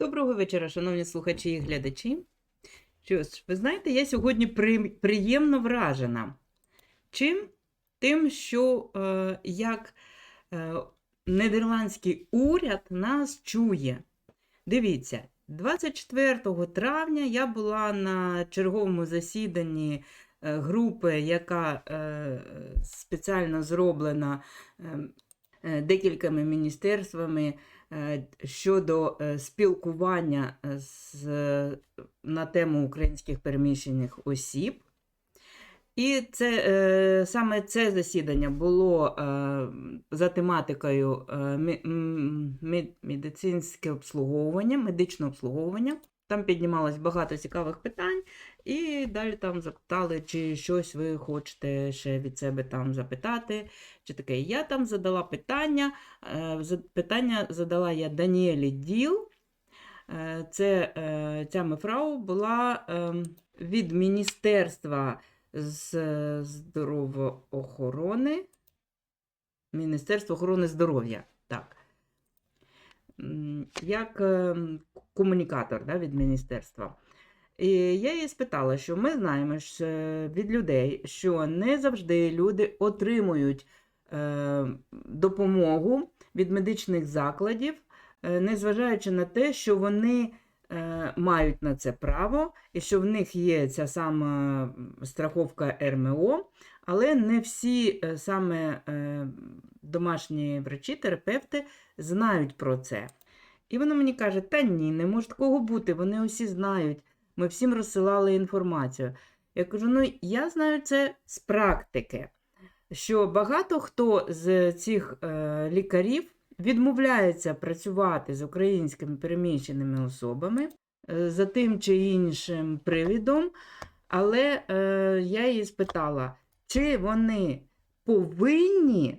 Доброго вечора, шановні слухачі і глядачі. Що ж, ви знаєте, я сьогодні при... приємно вражена. Чим? Тим, що е, як е, нідерландський уряд нас чує. Дивіться, 24 травня я була на черговому засіданні е, групи, яка е, спеціально зроблена е, е, декількома міністерствами щодо е, спілкування з, на тему українських переміщених осіб. І це, е, саме це засідання було е, за тематикою е, медицинське обслуговування, медичне обслуговування. Там піднімалось багато цікавих питань, і далі там запитали, чи щось ви хочете ще від себе там запитати. Чи таке. Я там задала питання. е, Питання задала я Даніелі Діл. Е, Це е, ця мефрау була ем, від Міністерства з здоровоохорони. Міністерство охорони здоров'я. Так. Як ем, комунікатор да, від міністерства. І я її спитала, що ми знаємо що від людей, що не завжди люди отримують е, допомогу від медичних закладів, е, незважаючи на те, що вони е, мають на це право, і що в них є ця сама страховка РМО, але не всі е, саме е, домашні врачі, терапевти знають про це. І вона мені каже: та ні, не може такого бути, вони усі знають. Ми всім розсилали інформацію. Я кажу: ну я знаю це з практики, що багато хто з цих е, лікарів відмовляється працювати з українськими переміщеними особами е, за тим чи іншим привідом, але е, я її спитала, чи вони повинні,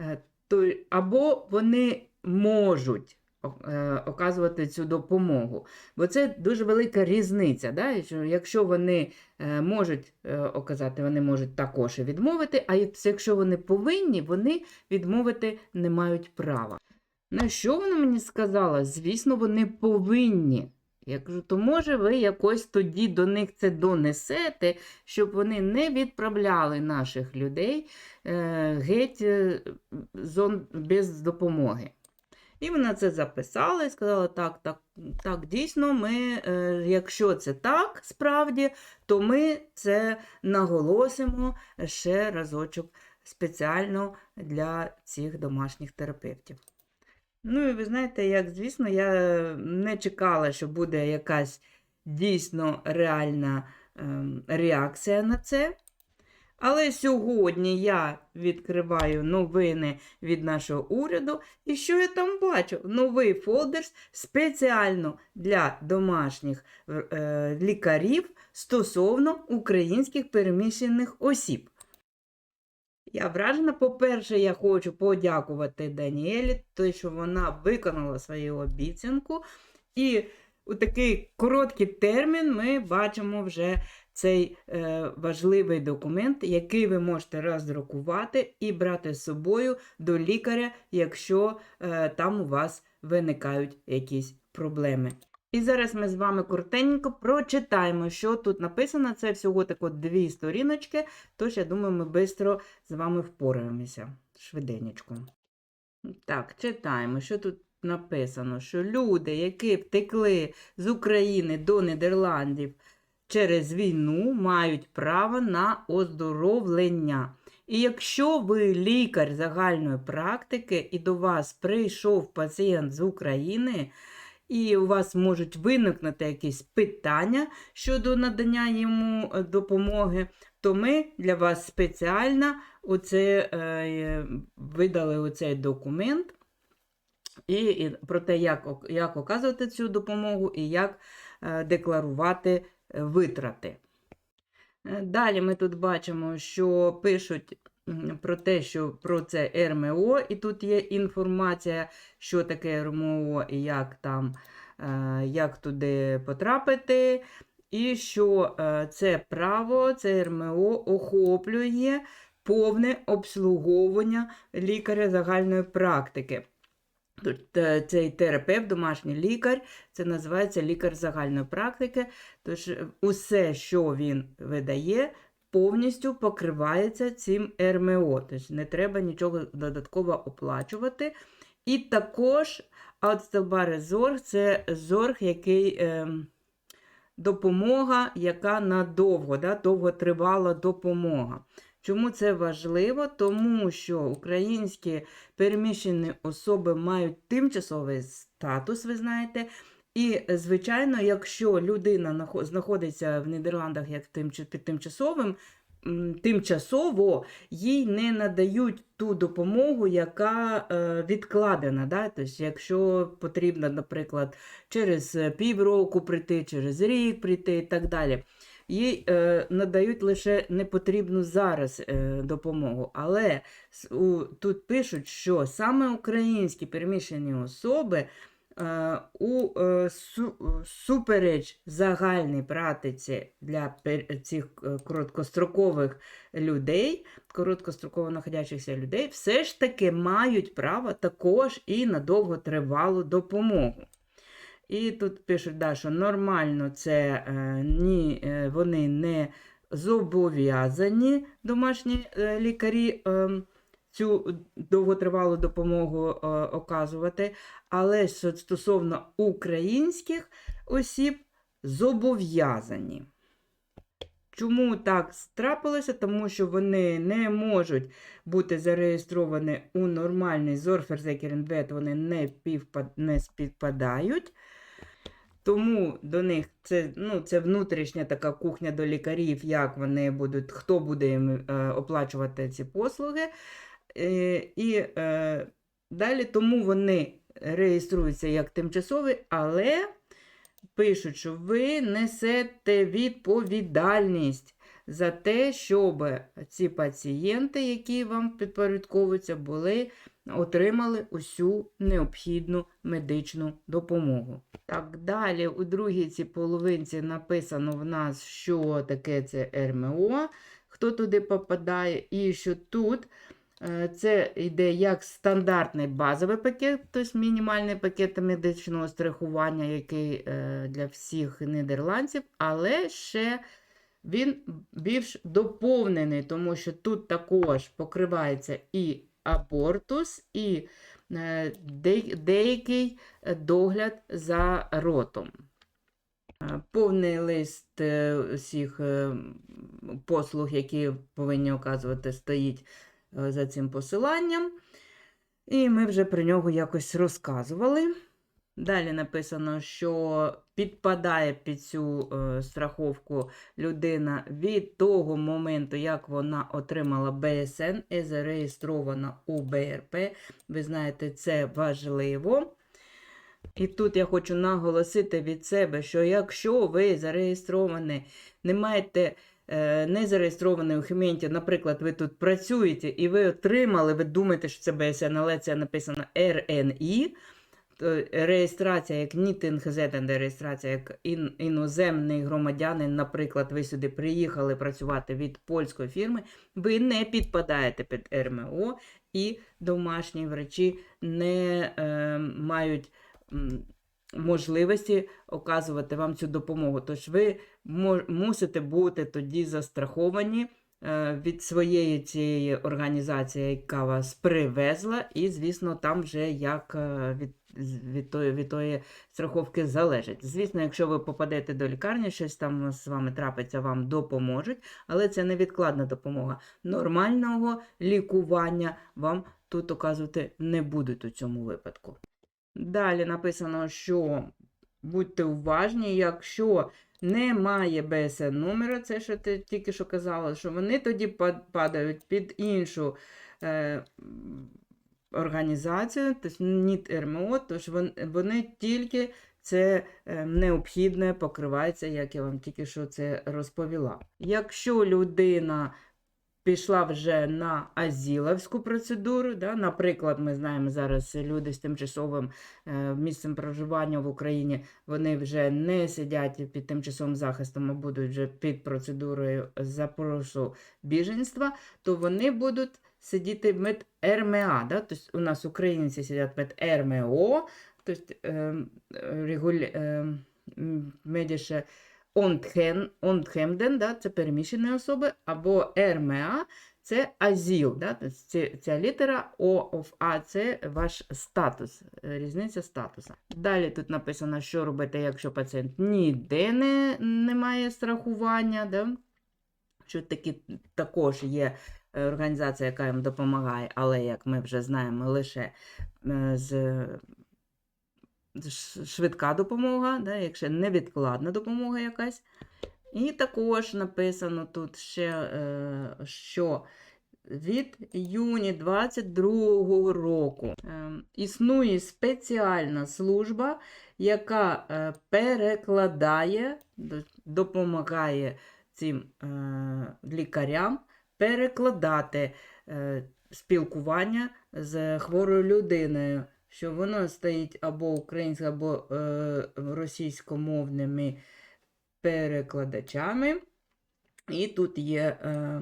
е, або вони можуть оказувати цю допомогу. Бо це дуже велика різниця. Да? що Якщо вони е, можуть е, оказати, вони можуть також і відмовити, а якщо вони повинні, вони відмовити не мають права. На що вона мені сказала? Звісно, вони повинні. Я кажу, то може ви якось тоді до них це донесете, щоб вони не відправляли наших людей е, геть е, без допомоги. І вона це записала і сказала: так, так, так, дійсно, ми, е, якщо це так справді, то ми це наголосимо ще разочок спеціально для цих домашніх терапевтів. Ну, і ви знаєте, як звісно, я не чекала, що буде якась дійсно реальна ем, реакція на це. Але сьогодні я відкриваю новини від нашого уряду, і що я там бачу? Новий фолдер спеціально для домашніх е, лікарів стосовно українських переміщених осіб. Я вражена, по-перше, я хочу подякувати Даніелі, той, що вона виконала свою обіцянку. І у такий короткий термін ми бачимо вже цей е, важливий документ, який ви можете роздрукувати і брати з собою до лікаря, якщо е, там у вас виникають якісь проблеми. І зараз ми з вами коротенько прочитаємо, що тут написано. Це всього тако дві сторіночки, тож я думаю, ми швидко з вами впораємося. Швиденечко. Так, читаємо, що тут написано, що люди, які втекли з України до Нідерландів через війну, мають право на оздоровлення. І якщо ви лікар загальної практики і до вас прийшов пацієнт з України, і у вас можуть виникнути якісь питання щодо надання йому е, допомоги, то ми для вас спеціально оце, е, видали оцей документ і, і про те, як, як оказувати цю допомогу і як е, декларувати витрати. Е, Далі ми тут бачимо, що пишуть про те, що про це РМО, і тут є інформація, що таке РМО і як там, е, як туди потрапити. І що е, це право, це РМО охоплює повне обслуговування лікаря загальної практики. Е, цей терапевт, домашній лікар, це називається лікар загальної практики. Тож е, усе, що він видає, повністю покривається цим РМО. Тобто не треба нічого додатково оплачувати. І також Аутстелбари Зорг це зорг, який ем, допомога, яка надовго, да, довготривала допомога. Чому це важливо? Тому що українські переміщені особи мають тимчасовий статус, ви знаєте. І, звичайно, якщо людина знаходиться в Нідерландах як під тимчасовим, тимчасово їй не надають ту допомогу, яка е, відкладена. Да? Тобто, якщо потрібно, наприклад, через півроку прийти, через рік прийти і так далі. Їй е, надають лише непотрібну зараз е, допомогу. Але тут пишуть, що саме українські переміщені особи е, у су, супереч загальній практиці для цих короткострокових людей, короткостроково знаходящихся людей, все ж таки мають право також і на довготривалу допомогу. І тут пишуть, да, що нормально це е, ні, е, вони не зобов'язані домашні е, лікарі е, цю довготривалу допомогу оказувати. Але стосовно українських осіб зобов'язані. Чому так трапилося? Тому що вони не можуть бути зареєстровані у нормальний Зорферзекерінвет, вони не співпадають. Тому до них це, ну, це внутрішня така кухня до лікарів, як вони будуть, хто буде їм е, оплачувати ці послуги. Е, і е, далі тому вони реєструються як тимчасові, але пишуть, що ви несете відповідальність за те, щоб ці пацієнти, які вам підпорядковуються, були, отримали усю необхідну медичну допомогу. Так, далі у другій цій половинці написано в нас, що таке це РМО, хто туди попадає, і що тут е, це йде як стандартний базовий пакет, тобто мінімальний пакет медичного страхування, який е, для всіх нідерландців, але ще він більш доповнений, тому що тут також покривається і абортус, і е, деякий е, догляд за ротом. Е, Повний лист м, послуг, які повинні оказувати, стоїть за цим посиланням. І ми вже про нього якось розказували. Далі написано, що підпадає під цю е, страховку людина від того моменту, як вона отримала БСН і зареєстрована у БРП. Ви знаєте, це важливо. І тут я хочу наголосити від себе, що якщо ви зареєстровані, не маєте е, не зареєстрований у Хементі, наприклад, ви тут працюєте і ви отримали, ви думаєте, що це БСН, але це написано РНІ, реєстрація як НІТ-НХЗ, реєстрація як ін, іноземний громадянин, наприклад, ви сюди приїхали працювати від польської фірми, ви не підпадаєте під РМО і домашні врачі не е, мають можливості оказувати вам цю допомогу. Тож ви мусите бути тоді застраховані е, від своєї цієї організації, яка вас привезла, і, звісно, там вже як е, від, від, тої, від тої страховки залежить. Звісно, якщо ви попадете до лікарні, щось там з вами трапиться, вам допоможуть, але це невідкладна допомога. Нормального лікування вам тут оказувати не будуть у цьому випадку. Далі написано, що будьте уважні, якщо немає БСН номера, це що ти тільки що казала, що вони тоді падають під іншу е, організацію, тобто НІТ РМО, тож вон- вони тільки це е, необхідне покривається, як я вам тільки що це розповіла. Якщо людина пішла вже на азіловську процедуру. Да? Наприклад, ми знаємо зараз люди з тимчасовим е, місцем проживання в Україні, вони вже не сидять під тимчасовим захистом, а будуть вже під процедурою запросу біженства, то вони будуть сидіти мед РМА. Да? Тобто у нас українці сидять мед РМО, тобто регуль, ем, медіше Онтхемден, да? це переміщені особи, або РМА це азіл. Да? Ця, ця літера О of А це ваш статус, е, різниця статусу. Далі тут написано, що робити, якщо пацієнт ніде не, не має страхування. Да? Що такі також є е, організація, яка їм допомагає, але, як ми вже знаємо, лише е, з швидка допомога, да, якщо невідкладна допомога якась. І також написано тут ще, е, що від іюні 22 року е, існує спеціальна служба, яка е, перекладає, допомагає цим лікарям перекладати спілкування з хворою людиною, що воно стоїть або українською, або е, російськомовними перекладачами. І тут є е,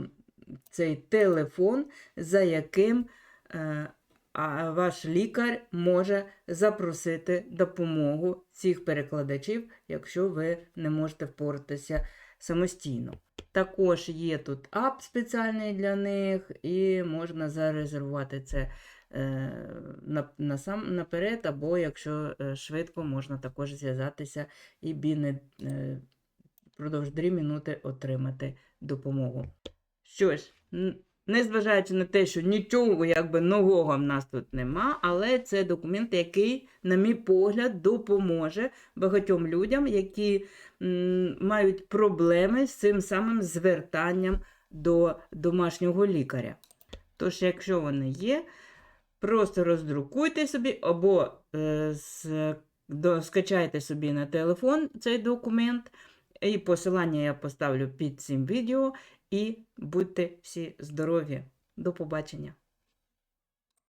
цей телефон, за яким е, а ваш лікар може запросити допомогу цих перекладачів, якщо ви не можете впоратися самостійно. Також є тут ап спеціальний для них, і можна зарезервувати це е, на, на сам, наперед, або якщо е, швидко, можна також зв'язатися і біне, е, впродовж 3 минути отримати допомогу. Що ж, незважаючи на те, що нічого якби нового в нас тут нема, але це документ, який, на мій погляд, допоможе багатьом людям, які мають проблеми з цим самим звертанням до домашнього лікаря. Тож, якщо вони є, просто роздрукуйте собі або е, з, до, скачайте собі на телефон цей документ. І посилання я поставлю під цим відео. І будьте всі здорові. До побачення!